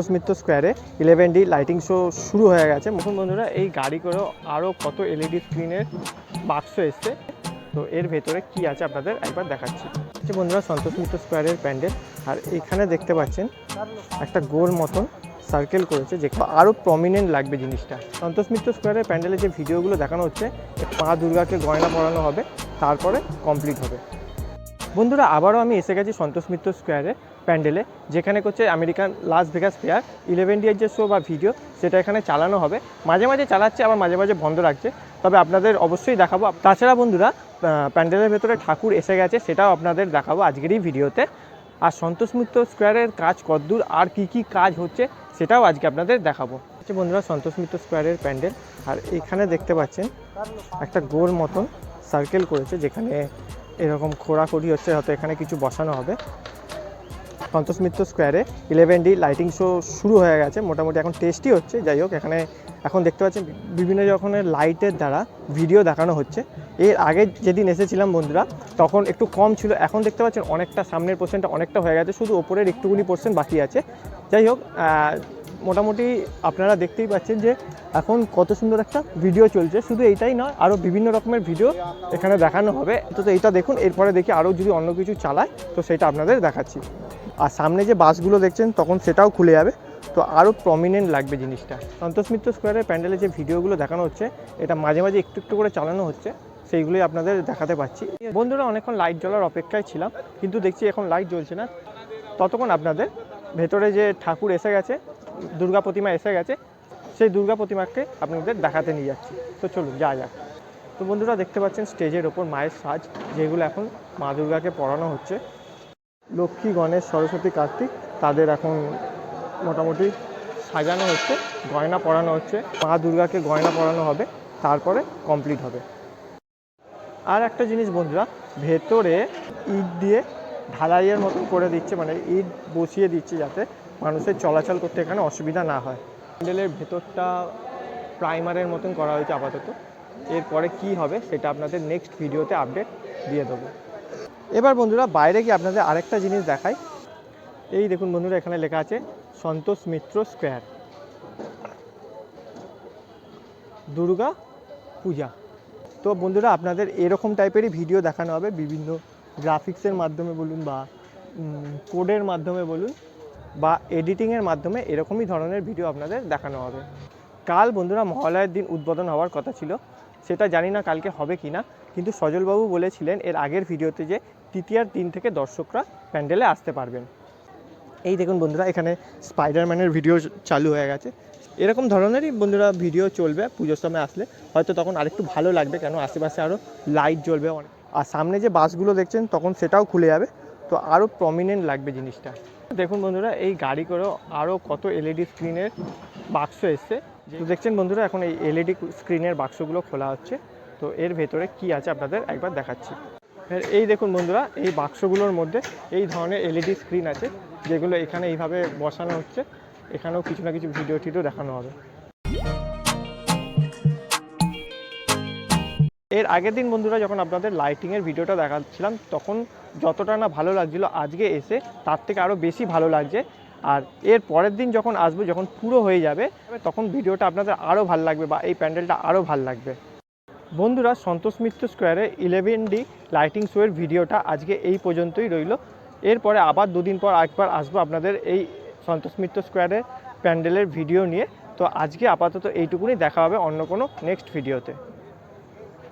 সন্তোষ মিত্র স্কোয়ারে eleven D lighting show শুরু হয়ে গেছে। মুখুন বন্ধুরা, এই গাড়ি করেও আরও কত এলইডি স্ক্রিনের বাক্স এসছে। তো এর ভেতরে কি আছে আপনাদের একবার দেখাচ্ছি। হচ্ছে বন্ধুরা সন্তোষ মিত্র স্কোয়ারের প্যান্ডেল। আর এখানে দেখতে পাচ্ছেন, একটা গোল মতন সার্কেল করেছে যে আরও প্রমিনেন্ট লাগবে জিনিসটা। সন্তোষ মিত্র স্কোয়ারের প্যান্ডেলে যে ভিডিওগুলো দেখানো হচ্ছে মা দুর্গাকে গয়না পরানো হবে, তারপরে কমপ্লিট হবে। বন্ধুরা, আবারও আমি এসে গেছি সন্তোষ মিত্র স্কোয়ারে প্যান্ডেলে, যেখানে হচ্ছে American Las Vegas fair eleven deer যে শো বা ভিডিও সেটা এখানে চালানো হবে। মাঝে মাঝে চালাচ্ছে, আবার মাঝে মাঝে বন্ধ রাখছে। তবে আপনাদের অবশ্যই দেখাবো। তাছাড়া বন্ধুরা প্যান্ডেলের ভেতরে ঠাকুর এসে গেছে, সেটাও আপনাদের দেখাবো আজকের এই ভিডিওতে আর সন্তোষ মিত্র স্কোয়ারের কাজ কদ্দূর আর কি কি কাজ হচ্ছে, সেটাও আজকে আপনাদের দেখাবো। হচ্ছে বন্ধুরা, সন্তোষ মিত্র স্কোয়ারের প্যান্ডেল, আর এখানে দেখতে পাচ্ছেন, একটা গোল মতন সার্কেল করেছে, যেখানে এরকম খোঁড়াখড়ি হচ্ছে, হয়তো এখানে কিছু বসানো হবে। সন্তোষ মিত্র স্কোয়ারে ইলেভেন ডি লাইটিং শো শুরু হয়ে গেছে, মোটামুটি এখন টেস্টই হচ্ছে, যাই হোক, এখানে এখন দেখতে পাচ্ছেন বিভিন্ন রকমের লাইটের দ্বারা ভিডিও দেখানো হচ্ছে। এর আগে যেদিন এসেছিলাম বন্ধুরা, তখন একটু কম ছিল, এখন দেখতে পাচ্ছেন অনেকটা সামনের পোর্শনটা অনেকটা হয়ে গেছে, শুধু ওপরের একটুকুনি পোর্শন বাকি আছে। যাই হোক মোটামুটি আপনারা দেখতেই পাচ্ছেন যে এখন কত সুন্দর একটা ভিডিও চলছে, শুধু এইটাই নয় আরও বিভিন্ন রকমের ভিডিও এখানে দেখানো হবে। তো এইটা দেখুন, এরপরে দেখি আরও যদি অন্য কিছু চালায়, তো সেটা আপনাদের দেখাচ্ছি। আর সামনে যে বাসগুলো দেখছেন, তখন সেটাও খুলে যাবে। তো আরও প্রমিনেন্ট লাগবে জিনিসটা। সন্তোষ মিত্র স্কোয়ারের প্যান্ডেলে যে ভিডিওগুলো দেখানো হচ্ছে, এটা মাঝে মাঝে একটু একটু করে চালানো হচ্ছে, সেইগুলোই আপনাদের দেখাতে পাচ্ছি। বন্ধুরা, অনেকক্ষণ লাইট জ্বলার অপেক্ষায় ছিলাম, কিন্তু দেখছি এখন লাইট জ্বলছে না। ততক্ষণ আপনাদের ভেতরে যে ঠাকুর এসে গেছে, দুর্গা প্রতিমা এসে গেছে, সেই দুর্গা প্রতিমাকে আপনাদের দেখাতে নিয়ে যাচ্ছি। তো চলুন যা যাক। তো বন্ধুরা, দেখতে পাচ্ছেন স্টেজের ওপর মায়ের সাজ, যেগুলো এখন মা দুর্গাকে পড়ানো হচ্ছে। লক্ষ্মী, গণেশ, সরস্বতী, কার্তিক, তাদের এখন মোটামুটি সাজানো হচ্ছে, গয়না পরানো হচ্ছে। মা দুর্গাকে গয়না পরানো হবে, তারপরে কমপ্লিট হবে। আর একটা জিনিস বন্ধুরা, ভেতরে ইট দিয়ে ঢালাইয়ের মতন করে দিচ্ছে মানে ইট বসিয়ে দিচ্ছে যাতে মানুষের চলাচল করতে এখানে অসুবিধা না হয়। প্যান্ডেলের ভেতরটা প্রাইমারের মতন করা হয়েছে আপাতত। এরপরে কি হবে, সেটা আপনাদের নেক্সট ভিডিওতে আপডেট দিয়ে দেবো। এবার বন্ধুরা, বাইরে গিয়ে আপনাদের আরেকটা জিনিস দেখাই। এই দেখুন বন্ধুরা, এখানে লেখা আছে, সন্তোষ মিত্র স্কোয়ার। দুর্গা পূজা। তো বন্ধুরা, আপনাদের এরকম টাইপেরই ভিডিও দেখানো হবে, বিভিন্ন গ্রাফিক্সের মাধ্যমে বলুন বা কোডের মাধ্যমে বলুন, বা এডিটিংয়ের মাধ্যমে এরকমই ধরনের ভিডিও আপনাদের দেখানো হবে। কাল বন্ধুরা মহালয়ের দিন উদ্বোধন হওয়ার কথা ছিল। সেটা জানি না কালকে হবে কি না, কিন্তু সজলবাবু বলেছিলেন এর আগের ভিডিওতে যে তৃতীয়ার দিন থেকে দর্শকরা প্যান্ডেলে আসতে পারবেন। এই দেখুন বন্ধুরা, এখানে স্পাইডারম্যানের ভিডিও চালু হয়ে গেছে। এরকম ধরনেরই বন্ধুরা ভিডিও চলবে, পুজোর সময় আসলে। হয়তো তখন আরেকটু ভালো লাগবে, কেন আশেপাশে আরও লাইট জ্বলবে অনেক। আর সামনে যে বাসগুলো দেখছেন, তখন সেটাও খুলে যাবে। তো আরও প্রমিনেন্ট লাগবে জিনিসটা। দেখুন বন্ধুরা, এই গাড়ি করেও আরও কত এলইডি স্ক্রিনের বাক্স এসছে। তো দেখছেন বন্ধুরা এখন এই এলইডি স্ক্রিনের বাক্সগুলো খোলা হচ্ছে। তো এর ভেতরে কি আছে আপনাদের একবার দেখাচ্ছি। এই দেখুন বন্ধুরা এই বাক্সগুলোর মধ্যে এই ধরনের এলইডি স্ক্রিন আছে যেগুলো এখানে এইভাবে বসানো হচ্ছে। এখানেও কিছু না কিছু ভিডিও টিডিও দেখানো হবে। এর আগের দিন বন্ধুরা যখন আপনাদের লাইটিংয়ের ভিডিওটা দেখাচ্ছিলাম তখন যতটা না ভালো লাগছিল আজকে এসে তার থেকে আরও বেশি ভালো লাগছে। আর এর পরের দিন যখন আসব, যখন পুরো হয়ে যাবে, তখন ভিডিওটা আপনাদের আরও ভালো লাগবে বা এই প্যান্ডেলটা আরও ভালো লাগবে। বন্ধুরা, সন্তোষ মিত্র স্কোয়ারে ইলেভেন ডি লাইটিং শোয়ের ভিডিওটা আজকে এই পর্যন্তই রইল। এরপরে আবার দুদিন পর একবার আসব আপনাদের এই সন্তোষ মিত্র স্কোয়ারের প্যান্ডেলের ভিডিও নিয়ে। তো আজকে আপাতত এইটুকুনি, দেখা হবে অন্য কোনো নেক্সট ভিডিওতে